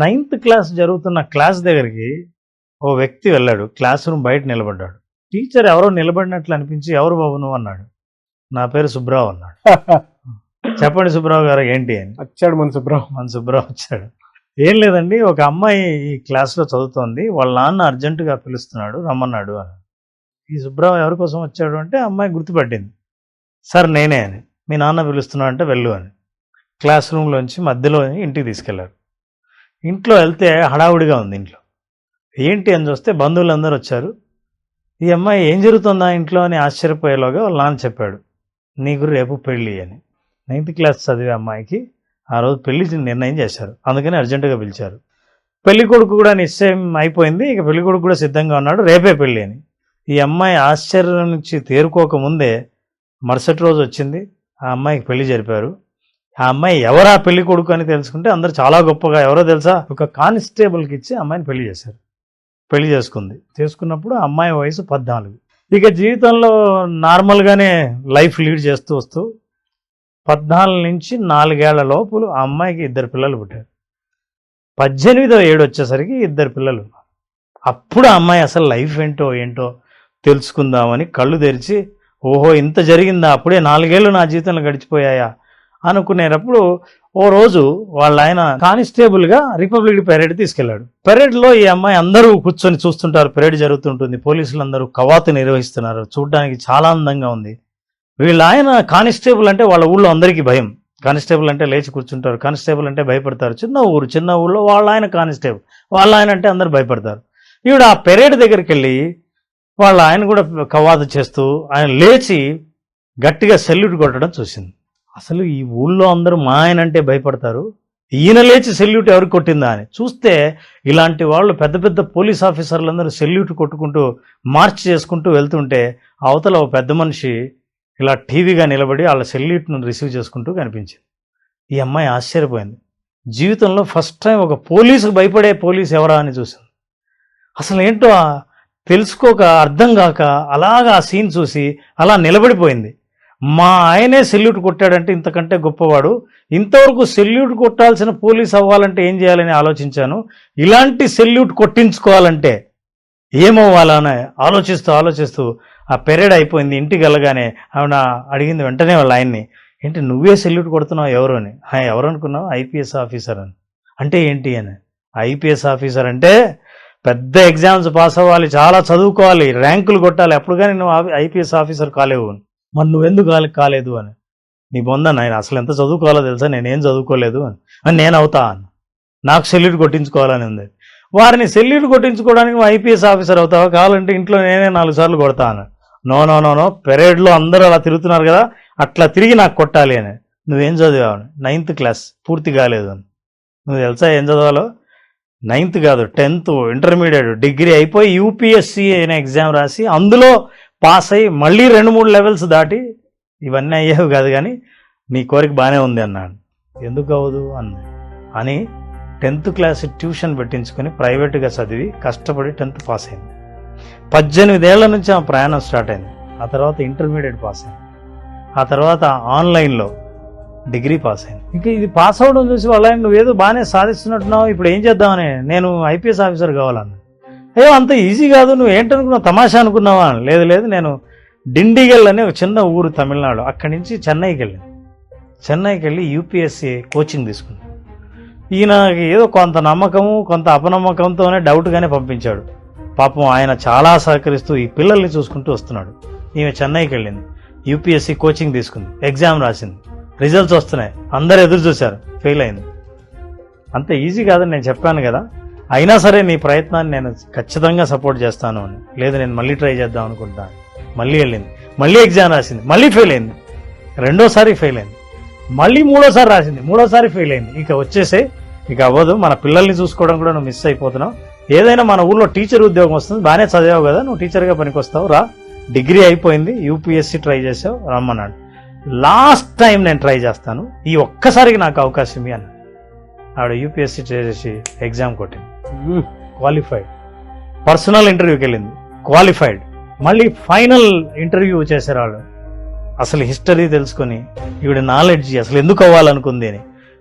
Ninth class జరుగుతున్న class దగ్గరికి ఓ వ్యక్తి వెళ్ళాడు. క్లాస్ రూమ్ బయట నిలబడ్డాడు. టీచర్ ఎవరో నిలబడినట్లు అనిపించి ఎవరు బాబు నువ్వు? అన్నాడు. నా పేరు సుబ్రావ్ అన్నాడు. చెప్పండి సుబ్రావ్ గారు ఏంటి అని. వచ్చాడు మన సుబ్రావ్. మన సుబ్రావ్ వచ్చాడు. ఏం లేదండి ఒక అమ్మాయి ఈ క్లాస్లో చదువుతోంది. వాళ్ళ నాన్న అర్జెంటుగా పిలుస్తున్నాడు రమ్మన్నాడు అని ఈ సుబ్రావ్ ఎవరి కోసం వచ్చాడు? అంటే అమ్మాయి గుర్తుపట్టింది. సార్ నేనే అని. మీ నాన్న పిలుస్తున్నాడు అంటే వెళ్ళు అని. క్లాస్ రూమ్లోంచి మధ్యలో ఇంటికి తీసుకెళ్ళారు ఇంట్లో వెళ్తే హడావుడిగా ఉంది ఇంట్లో. ఏంటి అని చూస్తే బంధువులందరూ వచ్చారు. ఈ అమ్మాయి ఏం జరుగుతుందా ఇంట్లో అని ఆశ్చర్యపోయేలోగా వాళ్ళ నాన్న చెప్పాడు. నీకు రేపు పెళ్ళి అని. నైన్త్ క్లాస్ చదివే అమ్మాయికి ఆ రోజు పెళ్ళి నిర్ణయం చేశారు. అందుకని అర్జెంటుగా పిలిచారు. పెళ్ళి కొడుకు కూడా నిశ్చయం అయిపోయింది. ఇక పెళ్ళి కొడుకు కూడా సిద్ధంగా ఉన్నాడు. రేపే పెళ్ళి అని. ఈ అమ్మాయి ఆశ్చర్యం నుంచి తేరుకోకముందే మరుసటి రోజు వచ్చింది. ఆ అమ్మాయికి పెళ్ళి జరిపారు. ఆ అమ్మాయి ఎవరా పెళ్ళి కొడుకు అని తెలుసుకుంటే అందరు చాలా గొప్పగా ఎవరో తెలుసా? ఒక కానిస్టేబుల్కి ఇచ్చి అమ్మాయిని పెళ్ళి చేశారు. పెళ్ళి చేసుకుంది. చేసుకున్నప్పుడు అమ్మాయి వయసు పద్నాలుగు. ఇక జీవితంలో నార్మల్గానే లైఫ్ లీడ్ చేస్తూ వస్తూ పద్నాలుగు నుంచి నాలుగేళ్ళ లోపల ఆ అమ్మాయికి ఇద్దరు పిల్లలు పుట్టారు. పద్దెనిమిదో ఏడు వచ్చేసరికి ఇద్దరు పిల్లలు. అప్పుడు ఆ అమ్మాయి అసలు లైఫ్ ఏంటో ఏంటో తెలుసుకుందామని కళ్ళు తెరిచి ఓహో ఇంత జరిగిందా? అప్పుడే నాలుగేళ్ళు నా జీవితంలో గడిచిపోయాయా? అనుకునేటప్పుడు ఓ రోజు వాళ్ళ ఆయన కానిస్టేబుల్గా రిపబ్లిక్ పెరేడ్ తీసుకెళ్ళాడు పెరేడ్లో ఈ అమ్మాయి అందరూ కూర్చొని చూస్తుంటారు. పెరేడ్ జరుగుతుంటుంది. పోలీసులు అందరూ కవాతు నిర్వహిస్తున్నారు. చూడడానికి చాలా అందంగా ఉంది. వీళ్ళ ఆయన కానిస్టేబుల్ అంటే వాళ్ళ ఊళ్ళో అందరికీ భయం. కానిస్టేబుల్ అంటే లేచి కూర్చుంటారు. కానిస్టేబుల్ అంటే భయపడతారు. చిన్న ఊరు చిన్న ఊళ్ళో వాళ్ళ ఆయన కానిస్టేబుల్. వాళ్ళ ఆయన అంటే అందరు భయపడతారు. ఈవిడ ఆ పెరేడ్ దగ్గరికి వెళ్ళి వాళ్ళ ఆయన కూడా కవాతు చేస్తూ ఆయన లేచి గట్టిగా సెల్యూట్ కొట్టడం చూసింది. అసలు ఈ ఊళ్ళో అందరూ మా ఆయన అంటే భయపడతారు. ఈయన లేచి సెల్యూట్ ఎవరికి కొట్టిందా అని. చూస్తే ఇలాంటి వాళ్ళు పెద్ద పెద్ద పోలీస్ ఆఫీసర్లందరూ సెల్యూట్ కొట్టుకుంటూ మార్చ్ చేసుకుంటూ వెళ్తుంటే అవతల ఒక పెద్ద మనిషి ఇలా టీవీగా నిలబడి వాళ్ళ సెల్యూట్ను రిసీవ్ చేసుకుంటూ కనిపించింది. ఈ అమ్మాయి ఆశ్చర్యపోయింది. జీవితంలో ఫస్ట్ టైం ఒక పోలీసుకు భయపడే పోలీస్ ఎవరా అని చూసింది. అసలు ఏంటో తెలుసుకోక అర్థం కాక అలాగా ఆ సీన్ చూసి అలా నిలబడిపోయింది. మా ఆయనే సెల్యూట్ కొట్టాడంటే ఇంతకంటే గొప్పవాడు. ఇంతవరకు సెల్యూట్ కొట్టాల్సిన పోలీస్ అవ్వాలంటే ఏం చేయాలని ఆలోచించాను. ఇలాంటి సెల్యూట్ కొట్టించుకోవాలంటే ఏమవ్వాలని ఆలోచిస్తూ ఆలోచిస్తూ ఆ పెరేడ్ అయిపోయింది ఇంటికి వెళ్ళగానే ఆవిడ అడిగింది వెంటనే వాళ్ళ ఆయన్ని ఏంటి నువ్వే సెల్యూట్ కొడుతున్నావు ఎవరు? అని. ఎవరు అనుకున్నావు? ఐపీఎస్ ఆఫీసర్ అని. అంటే ఏంటి? అని. ఐపీఎస్ ఆఫీసర్ అంటే పెద్ద ఎగ్జామ్స్ పాస్ అవ్వాలి చాలా చదువుకోవాలి ర్యాంకులు కొట్టాలి. అప్పుడు కానీ నువ్వు ఐపీఎస్ ఆఫీసర్ కాలేవు అని. మరి నువ్వెందుకు కాలే కాలేదు అని. నీ బొంద ఆయన అసలు ఎంత చదువుకోవాలో తెలుసా? నేనేం చదువుకోలేదు అని. "అని నేను అవుతా అన్న నాకు సెల్యూట్ కొట్టించుకోవాలని ఉంది. వారిని సెల్యూట్ కొట్టించుకోవడానికి నువ్వు ఐపీఎస్ ఆఫీసర్ అవుతావా? కావాలంటే ఇంట్లో నేనే నాలుగు సార్లు కొడతా అని. No no no no. పెరేడ్లో అందరూ అలా తిరుగుతున్నారు కదా అట్లా తిరిగి నాకు కొట్టాలి అని. నువ్వేం చదివావు? Ninth class. పూర్తి కాలేదు అని. నువ్వు తెలుసా ఏం చదవాలో? నైన్త్ కాదు టెన్త్ ఇంటర్మీడియట్. డిగ్రీ అయిపోయి యూపీఎస్సీ అనే ఎగ్జామ్ రాసి అందులో పాస్ అయ్యి మళ్ళీ రెండు మూడు లెవెల్స్ దాటి ఇవన్నీ అయ్యేవి కాదు కానీ నీ కోరిక బాగానే ఉంది అన్నాడు. ఎందుకు అవ్వదు అన్న అని టెన్త్ క్లాస్ ట్యూషన్ పెట్టించుకొని ప్రైవేట్గా చదివి కష్టపడి టెన్త్ పాస్ అయింది. పద్దెనిమిదేళ్ళ నుంచి ఆ ప్రయాణం స్టార్ట్ అయింది. ఆ తర్వాత ఇంటర్మీడియట్ పాస్ అయింది. ఆ తర్వాత ఆన్లైన్లో డిగ్రీ పాస్ అయింది. ఇంకా ఇది పాస్ అవడం చూసి వాళ్ళ నువ్వేదో బాగానే సాధిస్తున్నట్టున్నావు ఇప్పుడు ఏం చేద్దామని? నేను ఐపీఎస్ ఆఫీసర్ కావాలన్నా అయ్యో అంత ఈజీ కాదు నువ్వు ఏంటనుకున్నావు? తమాషా అనుకున్నావా? అని. లేదు లేదు నేను డిండిగల్ అనే ఒక చిన్న ఊరు తమిళనాడు. అక్కడి నుంచి చెన్నైకి వెళ్ళాను. చెన్నైకి వెళ్ళి యూపీఎస్సీ కోచింగ్ తీసుకున్నాను. ఈయనకి ఏదో కొంత నమ్మకము కొంత అపనమ్మకంతోనే డౌట్గానే పంపించాడు. పాపం ఆయన చాలా సహకరిస్తూ ఈ పిల్లల్ని చూసుకుంటూ వస్తున్నాడు. ఈమె చెన్నైకి వెళ్ళింది. యూపీఎస్సీ కోచింగ్ తీసుకుంది. ఎగ్జామ్ రాసింది. రిజల్ట్స్ వస్తున్నాయి. అందరు ఎదురు చూశారు. ఫెయిల్ అయింది. అంత ఈజీ కాదని నేను చెప్పాను కదా. అయినా సరే నీ ప్రయత్నాన్ని నేను ఖచ్చితంగా సపోర్ట్ చేస్తాను అని. లేదు నేను మళ్ళీ ట్రై చేద్దాం అనుకుంటాను మళ్ళీ వెళ్ళింది. మళ్ళీ ఎగ్జామ్ రాసింది. మళ్ళీ ఫెయిల్ అయింది. రెండోసారి ఫెయిల్ అయింది. మళ్ళీ మూడోసారి రాసింది. మూడోసారి ఫెయిల్ అయింది. ఇక వచ్చేసే ఇక అవ్వదు. మన పిల్లల్ని చూసుకోవడం కూడా నువ్వు మిస్ అయిపోతున్నావు. ఏదైనా మన ఊళ్ళో టీచర్ ఉద్యోగం వస్తుంది. బాగానే చదివావు కదా. నువ్వు టీచర్గా పనికొస్తావు. రా. డిగ్రీ అయిపోయింది. యూపీఎస్సీ ట్రై చేసావు. రమ్మన్నాడు. లాస్ట్ టైం నేను ట్రై చేస్తాను. ఈ ఒక్కసారికి నాకు అవకాశం ఇవ్వి అన్న ఆవిడ యూపీఎస్సీ చేసి ఎగ్జామ్ కొట్టింది. క్వాలిఫైడ్ పర్సనల్ ఇంటర్వ్యూకి వెళ్ళింది. క్వాలిఫైడ్ మళ్ళీ ఫైనల్ ఇంటర్వ్యూ చేశారు వాళ్ళు. అసలు హిస్టరీ తెలుసుకొని ఈవిడ నాలెడ్జ్ అసలు ఎందుకు అవ్వాలనుకుంది అని.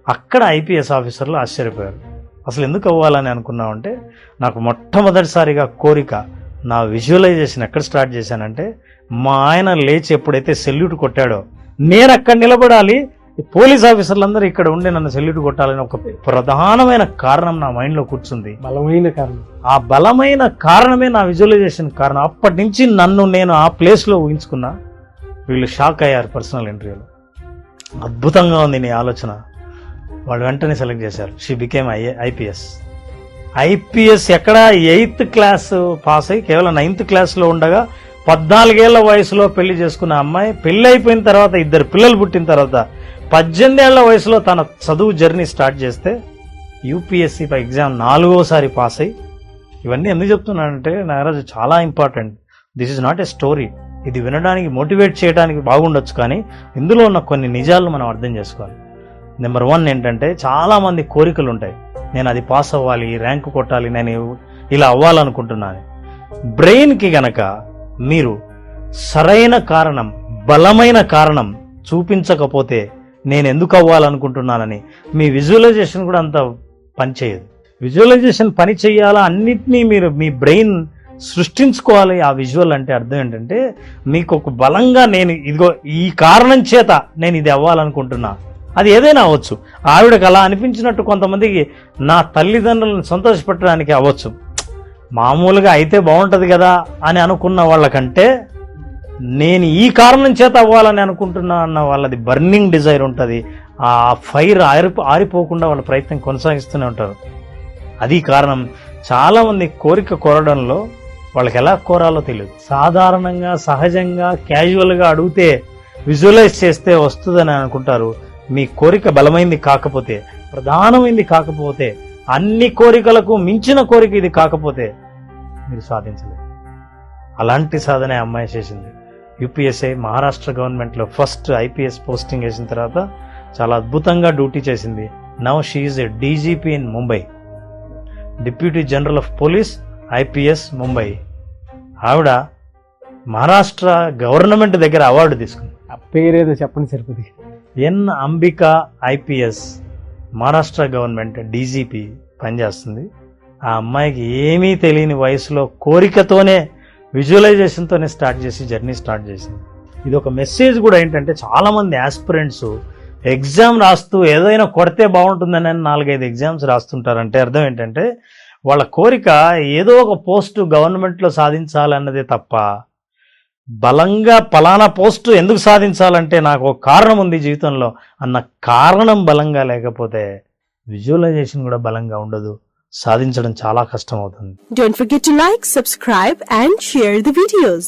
అక్కడ ఐపీఎస్ ఆఫీసర్లు ఆశ్చర్యపోయారు. అసలు ఎందుకు అవ్వాలని అనుకున్నామంటే నాకు మొట్టమొదటిసారిగా కోరిక నా విజువలైజేషన్ ఎక్కడ స్టార్ట్ చేశానంటే మా ఆయన లేచి ఎప్పుడైతే సెల్యూట్ కొట్టాడో నేను అక్కడ నిలబడాలి పోలీస్ ఆఫీసర్లందరూ ఇక్కడ ఉండి నన్ను సెల్యూట్ కొట్టాలని ఒక ప్రధానమైన కారణం నా మైండ్లో కూర్చుంది. బలమైన కారణం. ఆ బలమైన కారణమే నా విజువలైజేషన్ కారణం. అప్పటి నుంచి నన్ను నేను ఆ ప్లేస్లో ఊహించుకున్నా వీళ్ళు షాక్ అయ్యారు పర్సనల్ ఇంటర్వ్యూలో. అద్భుతంగా ఉంది నీ ఆలోచన. వాళ్ళు వెంటనే సెలెక్ట్ చేశారు. She became I IPS IPS ఎక్కడ? ఎయిత్ క్లాస్ పాస్ అయ్యి కేవలం నైన్త్ క్లాస్లో ఉండగా పద్నాలుగేళ్ళ వయసులో పెళ్ళి చేసుకున్న అమ్మాయి పెళ్ళి అయిపోయిన తర్వాత ఇద్దరు పిల్లలు పుట్టిన తర్వాత పద్దెనిమిదేళ్ళ వయసులో తన చదువు జర్నీ స్టార్ట్ చేస్తే యూపీఎస్సీ ఎగ్జామ్ నాలుగోసారి పాస్ అయ్యి ఇవన్నీ ఎందుకు చెప్తున్నానంటే నాగరాజు చాలా important. This is not a story. ఇది వినడానికి మోటివేట్ చేయడానికి బాగుండొచ్చు కానీ ఇందులో ఉన్న కొన్ని నిజాలను మనం అర్థం చేసుకోవాలి. నెంబర్ వన్ ఏంటంటే చాలామంది కోరికలు ఉంటాయి. నేను అది పాస్ అవ్వాలి ర్యాంక్ కొట్టాలి నేను ఇలా అవ్వాలనుకుంటున్నాను. బ్రెయిన్కి గనక మీరు సరైన కారణం బలమైన కారణం చూపించకపోతే నేను ఎందుకు అవ్వాలనుకుంటున్నానని మీ విజువలైజేషన్ కూడా అంత పనిచేయదు విజువలైజేషన్ పని చేయాలా అన్నిటినీ మీరు మీ బ్రెయిన్ సృష్టించుకోవాలి. ఆ విజువల్ అంటే అర్థం ఏంటంటే మీకు ఒక బలంగా నేను ఇదిగో ఈ కారణం చేత నేను ఇది అవ్వాలనుకుంటున్నా. అది ఏదైనా అవ్వచ్చు. ఆవిడకి అలా అనిపించినట్టు కొంతమందికి నా తల్లిదండ్రులను సంతోషపెట్టడానికి అవ్వచ్చు. మామూలుగా అయితే బాగుంటుంది కదా అని అనుకున్న వాళ్ళకంటే నేను ఈ కారణం చేత అవ్వాలని అనుకుంటున్నా అన్న వాళ్ళది బర్నింగ్ డిజైర్ ఉంటుంది. ఆ ఫైర్ ఆరి ఆరిపోకుండా వాళ్ళ ప్రయత్నం కొనసాగిస్తూనే ఉంటారు. అది కారణం. చాలామంది కోరిక కోరడంలో వాళ్ళకి ఎలా కోరాలో తెలియదు సాధారణంగా సహజంగా క్యాజువల్గా అడిగితే విజువలైజ్ చేస్తే వస్తుందని అనుకుంటారు. మీ కోరిక బలమైంది కాకపోతే ప్రధానమైంది కాకపోతే అన్ని కోరికలకు మించిన కోరిక ఇది కాకపోతే మీరు సాధించలేరు. అలాంటి సాధనే అమ్మాయి చేసింది. యూపీఎస్ఐ మహారాష్ట్ర గవర్నమెంట్లో ఫస్ట్ ఐపీఎస్ పోస్టింగ్ వేసిన తర్వాత చాలా అద్భుతంగా డ్యూటీ చేసింది. Now she's a DGP in Mumbai deputy general of police IPS Mumbai ఆవిడ మహారాష్ట్ర గవర్నమెంట్ దగ్గర అవార్డు తీసుకుంది. ఆ పేరేదో చెప్పండి సరిపోతుంది N Ambika IPS Maharashtra government DGP పనిచేస్తుంది. ఆ అమ్మాయికి ఏమీ తెలియని వయసులో కోరికతోనే విజువలైజేషన్తోనే స్టార్ట్ చేసి జర్నీ స్టార్ట్ చేసింది. ఇది ఒక మెసేజ్ కూడా ఏంటంటే చాలామంది ఆస్పిరెంట్స్ ఎగ్జామ్ రాస్తూ ఏదైనా కొడితే బాగుంటుందని నాలుగైదు ఎగ్జామ్స్ రాస్తుంటారంటే అర్థం ఏంటంటే వాళ్ళ కోరిక ఏదో ఒక పోస్టు గవర్నమెంట్లో సాధించాలన్నదే తప్ప బలంగా పలానా పోస్టు ఎందుకు సాధించాలంటే నాకు ఒక కారణం ఉంది జీవితంలో అన్న కారణం బలంగా లేకపోతే విజువలైజేషన్ కూడా బలంగా ఉండదు. సాధించడం చాలా కష్టం అవుతుంది Don't forget to like, subscribe and share the videos.